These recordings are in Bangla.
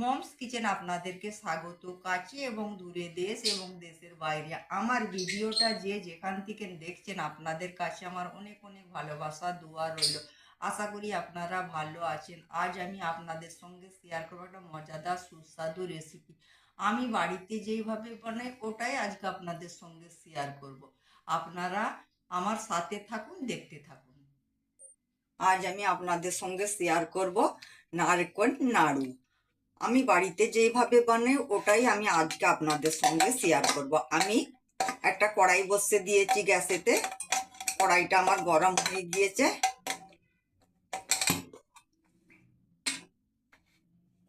মমস কিচেন আপনাদেরকে স্বাগত। কাছে এবং দূরে দেশ এবং দেশের বাইরে। আমার ভিডিওটা যে যেখান থেকে দেখছেন আপনাদের কাছে আমার অনেক অনেক ভালোবাসা, দোয়া রইল। আশা করি আপনারা ভালো আছেন। আজ আমি আপনাদের সঙ্গে শেয়ার করব একটা মজাদার, সুস্বাদু রেসিপি আমি বাড়িতে যেইভাবে বানাই, ওটাই আজকে আপনাদের সঙ্গে শেয়ার করব। আপনারা আমার সাথে থাকুন, দেখতে থাকুন। আজ আমি আপনাদের সঙ্গে শেয়ার করব নারকল নাড়ু। আমি বাড়িতে যেইভাবে বানাই, ওটাই আমি আজকে আপনাদের সঙ্গে শেয়ার করব। আমি একটা কড়াই বসে দিয়েছি গ্যাসেতে। কড়াইটা আমার গরম হয়ে গিয়েছে।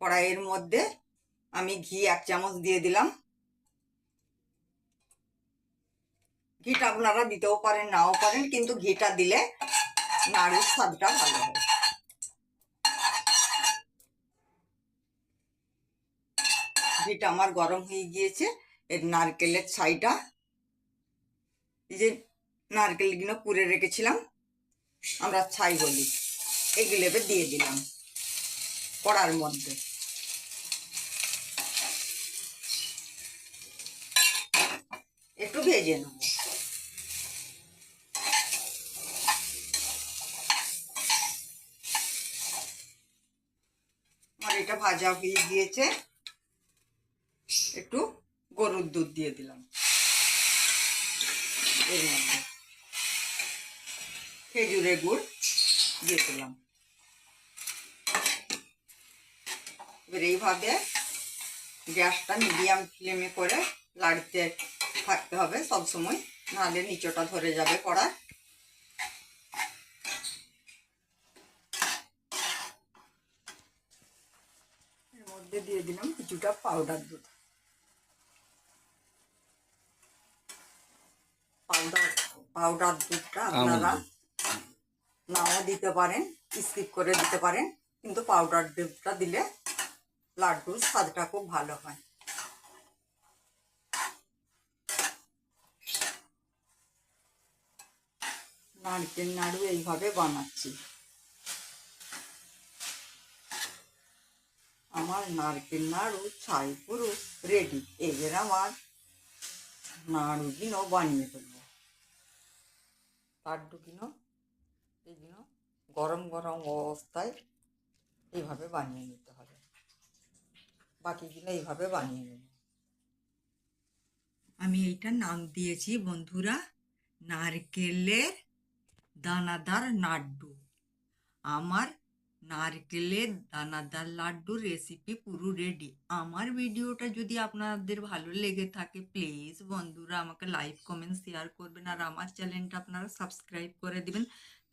কড়াইয়ের মধ্যে আমি ঘি এক চামচ দিয়ে দিলাম। ঘিটা আপনারা দিতেও পারেন, নাও পারেন, কিন্তু ঘিটা দিলে নাড়ুর স্বাদটা ভালো হয়। ঘিটা আমার গরম হয়ে গিয়েছে, এর নারকেলের ছাইটা। এই যে নারকেলগুলো পুড়ে রেখেছিলাম, আমরা ছাই বলি, এগুলো এবার দিয়ে দিলাম কড়ার মধ্যে। একটু ভেজে নেব। আমার এটা ভাজা হয়ে গিয়েছে। একটু গরুর দুধ দিয়ে দিলাম। এর মধ্যে খেজুরের গুড় দিয়ে দিলাম। এবার এইভাবে গ্যাসটা মিডিয়াম ফ্লেমে করে লাড়তে থাকতে হবে সবসময়, নাহলে নিচটা ধরে যাবে কড়া এর মধ্যে দিয়ে দিলাম কিছুটা পাউডার দুধ। পাউডার দুধটা আপনারা নাও দিতে পারেন স্কিপ করে দিতে পারেন। কিন্তু পাউডার দুধটা দিলে লাড্ডুর স্বাদটা খুব ভালো হয়। নারকেল নাড়ু এইভাবে বানাচ্ছি। আমার নারকেল নাড়ু ছাই পুরো রেডি এবার আমার নাড়ুগুলো বানিয়ে ফেলব লাড্ডুগুলো জন্য গরম গরম অবস্থায় এইভাবে বানিয়ে নিতে হবে। বাকিগুলো এইভাবে বানিয়ে নেব। আমি এইটা নাম দিয়েছি বন্ধুরা, নারকেলের দানাদার নাড্ডু। আমার নারকেলের দানাদার লাড্ডুর রেসিপি পুরো রেডি আমার ভিডিওটা যদি আপনাদের ভালো লেগে থাকে প্লিজ বন্ধুরা আমাকে লাইক কমেন্ট শেয়ার করবেন আর আমার চ্যানেলটা আপনারা সাবস্ক্রাইব করে দিবেন,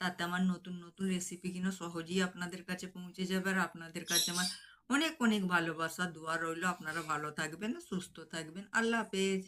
তাতে আমার নতুন নতুন রেসিপি কিনা সহজেই আপনাদের কাছে পৌঁছে যাবে আর আপনাদের কাছে আমার অনেক অনেক ভালোবাসা, দোয়া রইল। আপনারা ভালো থাকবেন, সুস্থ থাকবেন। আল্লাহ হাফেজ।